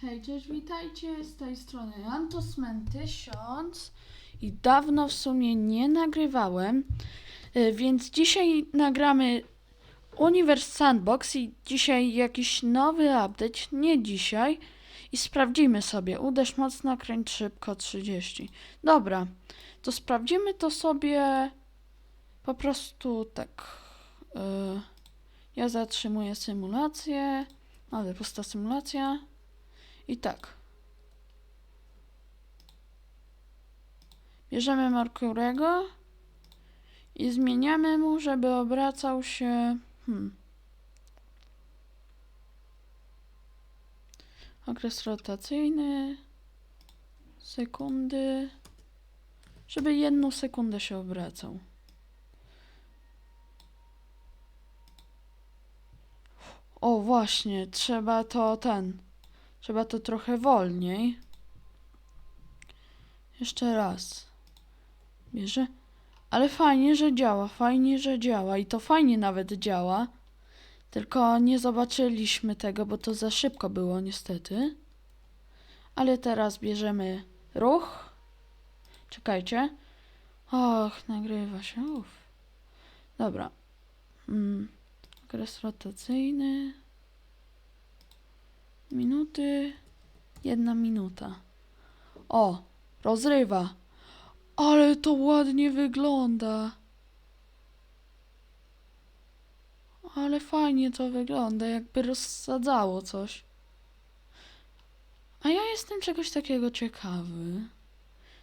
Hej, cześć, witajcie, z tej strony Antosman 1000 i dawno w sumie nie nagrywałem, y, więc dzisiaj nagramy Universe Sandbox i dzisiaj jakiś nowy update, nie dzisiaj i sprawdzimy sobie, uderz mocno, kręć szybko 30. Dobra, to sprawdzimy to sobie po prostu tak, y, ja zatrzymuję symulację, ale pusta symulacja. I tak. Bierzemy Merkurego i zmieniamy mu, żeby obracał się. Hmm. Okres rotacyjny. Sekundy. Żeby jedną sekundę się obracał. O, właśnie, trzeba to ten. Trzeba to trochę wolniej. Jeszcze raz. Bierze. Ale fajnie, że działa, fajnie, że działa i to fajnie nawet działa. Tylko nie zobaczyliśmy tego, bo to za szybko było niestety. Ale teraz bierzemy ruch. Czekajcie. Och, nagrywa się. Uf. Dobra. Mm. Okres rotacyjny. Minuty. Jedna minuta. O, rozrywa. Ale to ładnie wygląda. Ale fajnie to wygląda, jakby rozsadzało coś. A ja jestem czegoś takiego ciekawy.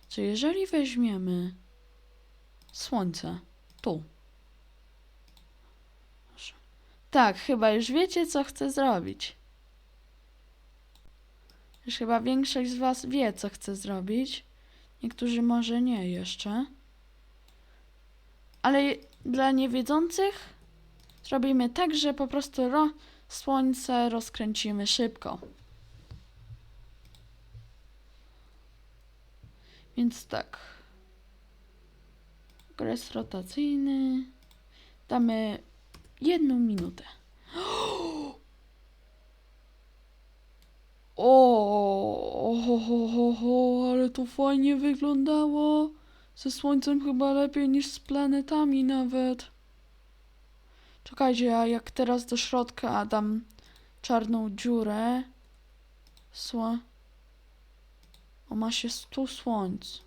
Czy jeżeli weźmiemy słońce tu. Tak, chyba już wiecie, co chcę zrobić. Już chyba większość z Was wie, co chcę zrobić. Niektórzy może nie jeszcze. Ale dla niewiedzących zrobimy tak, że po prostu ro słońce rozkręcimy szybko. Więc tak. Okres rotacyjny. Damy jedną minutę. O, ho, ho, ho, ho, ale to fajnie wyglądało. Ze słońcem chyba lepiej niż z planetami nawet. Czekajcie, a jak teraz do środka dam czarną dziurę. Sło... O, ma się stu słońc.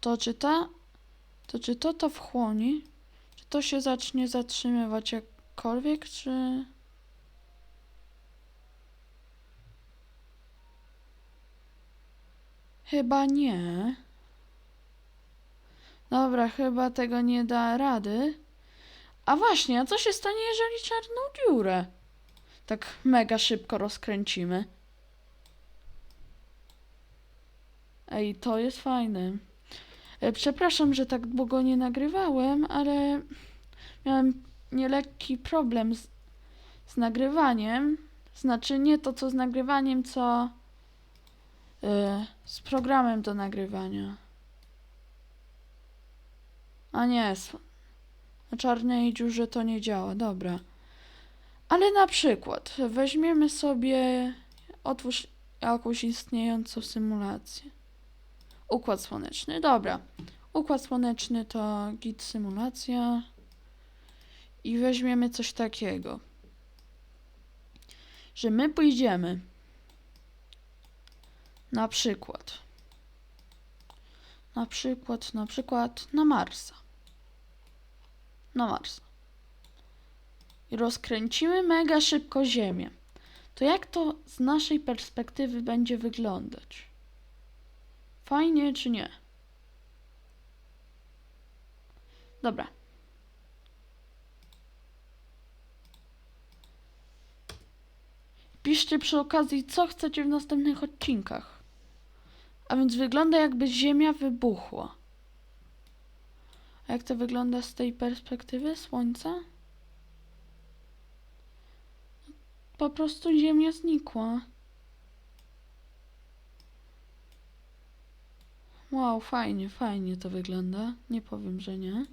To czy ta... To czy to to wchłoni? Czy to się zacznie zatrzymywać jakkolwiek, czy... Chyba nie. Dobra, chyba tego nie da rady. A właśnie, a co się stanie, jeżeli czarną dziurę tak mega szybko rozkręcimy? Ej, to jest fajne. E, Przepraszam, że tak długo nie nagrywałem, ale miałem nielekki problem z, z nagrywaniem. Znaczy nie to co z nagrywaniem, co y, z programem do nagrywania. A nie, na czarnej dziurze to nie działa, dobra. Ale na przykład weźmiemy sobie, otwórz jakąś istniejącą symulację. Układ słoneczny, dobra. Układ słoneczny to git symulacja. I weźmiemy coś takiego, że my pójdziemy na przykład. Na przykład, na przykład na Marsa. Na Marsa. I rozkręcimy mega szybko Ziemię. To jak to z naszej perspektywy będzie wyglądać? Fajnie czy nie? Dobra. Piszcie przy okazji, co chcecie w następnych odcinkach. A więc wygląda jakby Ziemia wybuchła. A jak to wygląda z tej perspektywy Słońca? Po prostu Ziemia znikła. Wow, fajnie, fajnie to wygląda. Nie powiem, że nie.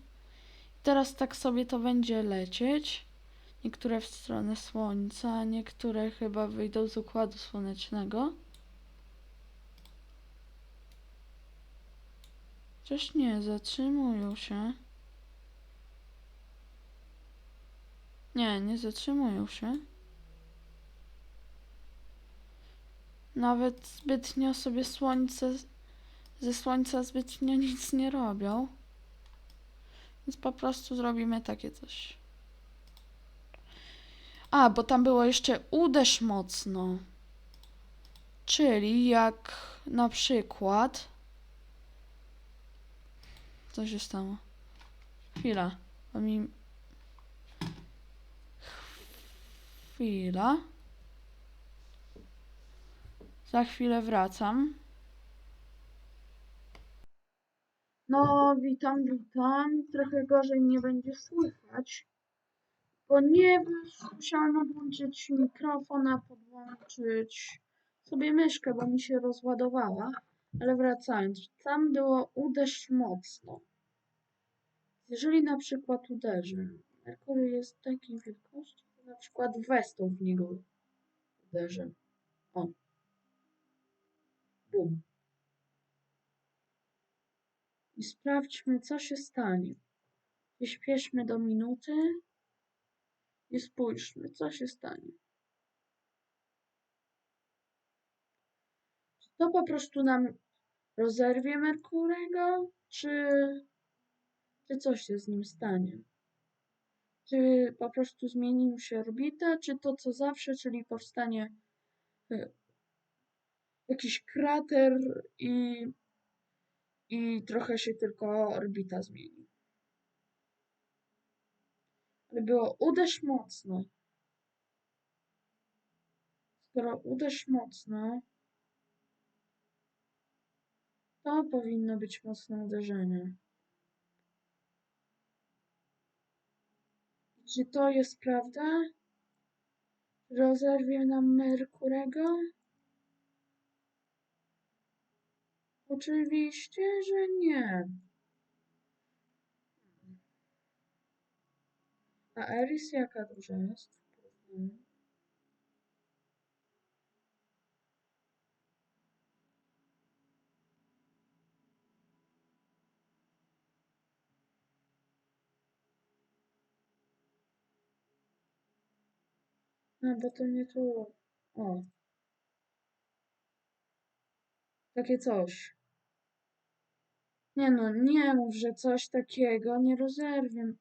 Teraz tak sobie to będzie lecieć. Niektóre w stronę Słońca, niektóre chyba wyjdą z Układu Słonecznego. Chociaż nie, zatrzymują się. Nie, nie zatrzymują się. Nawet zbytnio sobie słońce ze słońca zbytnio nic nie robią. Więc po prostu zrobimy takie coś. A, bo tam było jeszcze uderz mocno. Czyli jak na przykład. Co się stało? Chwila. Bo mi... Chwila. Za chwilę wracam. No, witam, witam. Trochę gorzej mnie będzie słychać, ponieważ musiałam odłączyć mikrofon, a podłączyć sobie myszkę, bo mi się rozładowała. Ale wracając, tam było uderz mocno. Jeżeli na przykład uderzę, Merkury jest takiej wielkości, to na przykład westą w niego uderzę. O. Bum. I sprawdźmy, co się stanie. Przyspieszmy do minuty i spójrzmy, co się stanie. To po prostu nam rozerwie Merkurego, czy, czy coś się z nim stanie? Czy po prostu zmieni mu się orbita, czy to co zawsze, czyli powstanie e, jakiś krater i i trochę się tylko orbita zmieni. Ale było uderz mocno. Skoro uderz mocno, to powinno być mocne uderzenie. Czy to jest prawda? Rozerwie nam Merkurego? Oczywiście, że nie. A Eris jaka duża jest? No bo to nie tu. O. Takie coś. Nie no, nie mów, że coś takiego nie rozerwie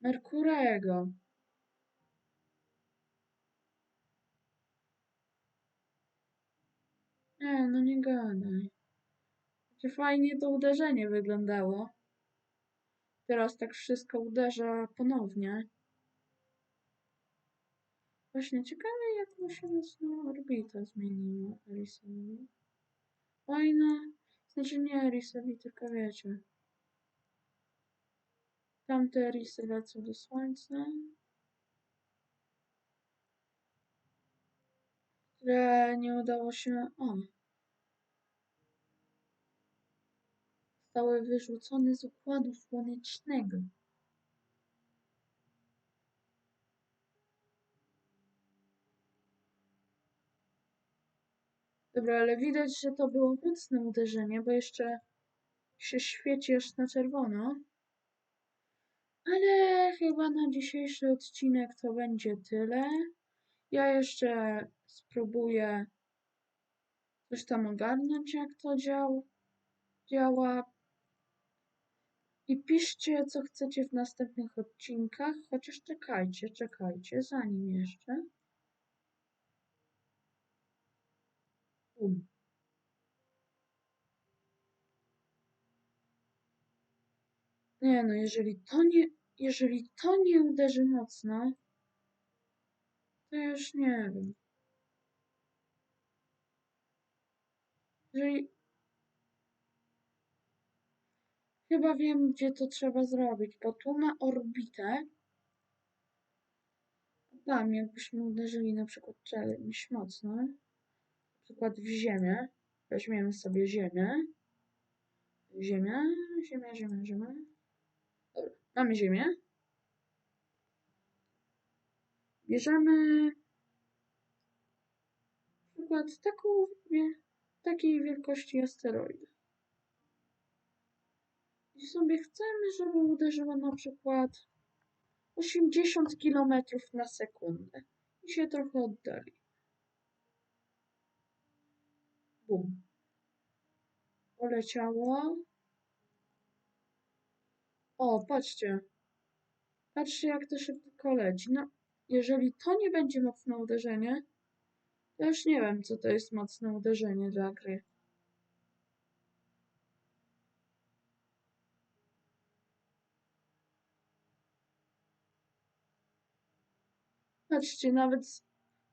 Merkurego. Nie, no nie gadaj. Czy fajnie to uderzenie wyglądało. Teraz tak wszystko uderza ponownie. Właśnie ciekawe, jak mu się mocno orbita zmieniła Elisowi. Fajna. Znaczy nie Elisowi, tylko wiecie. Tamte risy lecą do słońca. Które nie udało się. O. Zostały wyrzucone z układu słonecznego. Dobra, ale widać, że to było mocne uderzenie, bo jeszcze się świeci aż na czerwono. Ale chyba na dzisiejszy odcinek to będzie tyle. Ja jeszcze spróbuję coś tam ogarnąć, jak to dział, działa. I piszcie, co chcecie w następnych odcinkach, chociaż czekajcie, czekajcie, zanim jeszcze. Nie no, jeżeli to nie, jeżeli to nie uderzy mocno, to już nie wiem. Jeżeli... Chyba wiem, gdzie to trzeba zrobić, bo tu na orbitę. Tam jakbyśmy uderzyli na przykład czymś mocno, przykład w ziemię, weźmiemy sobie ziemię, ziemia, ziemia, ziemia, ziemia, Dobra, mamy ziemię. bierzemy przykład taką, takiej wielkości asteroidy. I sobie chcemy, żeby uderzyło na przykład 80 km na sekundę i się trochę oddali. Bum. Poleciało. O, patrzcie. Patrzcie, jak to szybko leci. No, jeżeli to nie będzie mocne uderzenie, to już nie wiem, co to jest mocne uderzenie dla gry. Patrzcie, nawet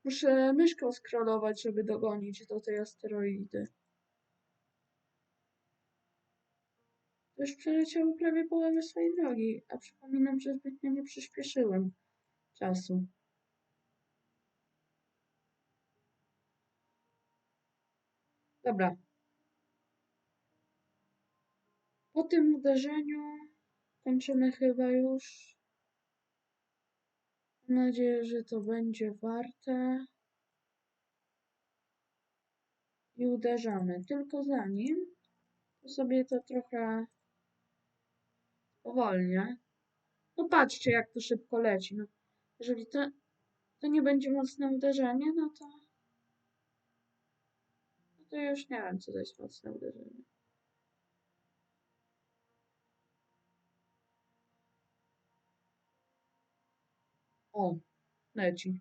muszę myszką scrollować, żeby dogonić do tej asteroidy. Już przeleciało prawie połowę swojej drogi, a przypominam, że zbytnio nie przyspieszyłem czasu. Dobra. Po tym uderzeniu kończymy chyba już. Nadzieję, że to będzie warte. I uderzamy. Tylko zanim, to sobie to trochę powolnię. No patrzcie, jak to szybko leci. No, jeżeli to, to nie będzie mocne uderzenie, no to, no to już nie wiem, co to jest mocne uderzenie. O, leci.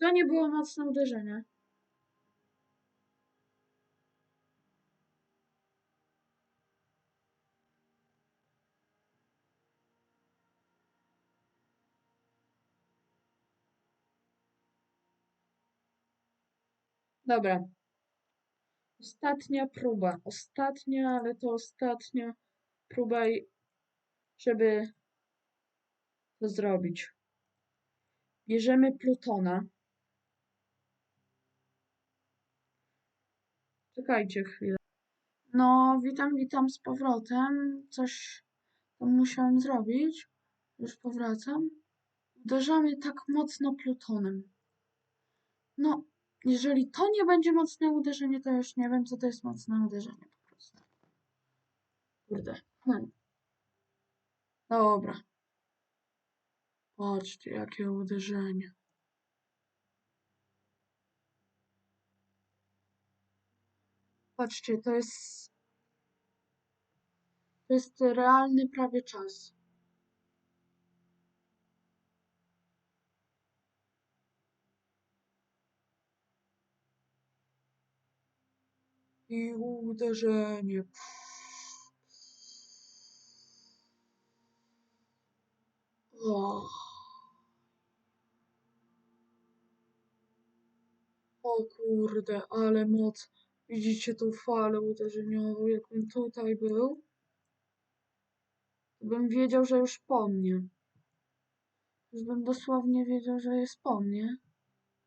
To nie było mocne uderzenie. Dobra. Ostatnia próba. Ostatnia, ale to ostatnia próba, żeby to zrobić. Bierzemy Plutona. Czekajcie chwilę. No, witam, witam z powrotem. Coś tam musiałem zrobić. Już powracam. Uderzamy tak mocno Plutonem. No, jeżeli to nie będzie mocne uderzenie, to już nie wiem, co to jest mocne uderzenie po prostu. Kurde. Hmm. Dobra. Patrzcie, jakie uderzenie. Patrzcie, to jest. To jest realny prawie czas. I uderzenie. O. Kurde, ale moc. Widzicie tą falę uderzeniową, jakbym tutaj był? Bym wiedział, że już po mnie. Już bym dosłownie wiedział, że jest po mnie.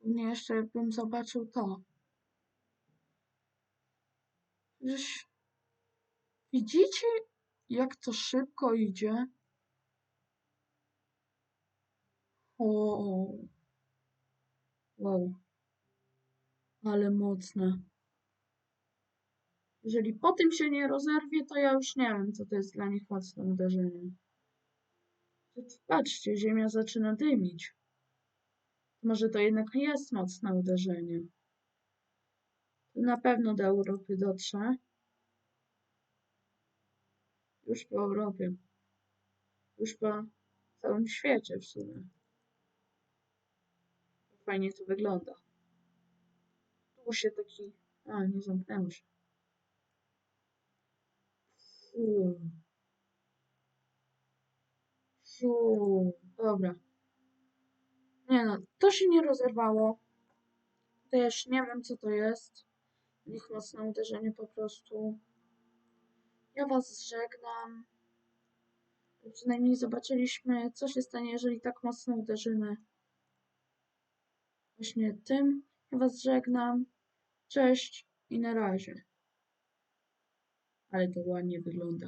Nie jeszcze jakbym zobaczył to. Widzicie, jak to szybko idzie? O, wow. Ale mocne. Jeżeli po tym się nie rozerwie, to ja już nie wiem, co to jest dla nich mocne uderzenie. Patrzcie, ziemia zaczyna dymić. Może to jednak jest mocne uderzenie. Na pewno do Europy dotrze. Już po Europie. Już po całym świecie w sumie. Fajnie to wygląda. Tu się taki... A, nie zamknęło się. Fu. Fu. Dobra. Nie no, to się nie rozerwało. Też nie wiem, co to jest. Niech mocne uderzenie po prostu. Ja was żegnam. Przynajmniej zobaczyliśmy, co się stanie, jeżeli tak mocno uderzymy. Właśnie tym. Ja was żegnam. Cześć i na razie. Ale to ładnie wygląda.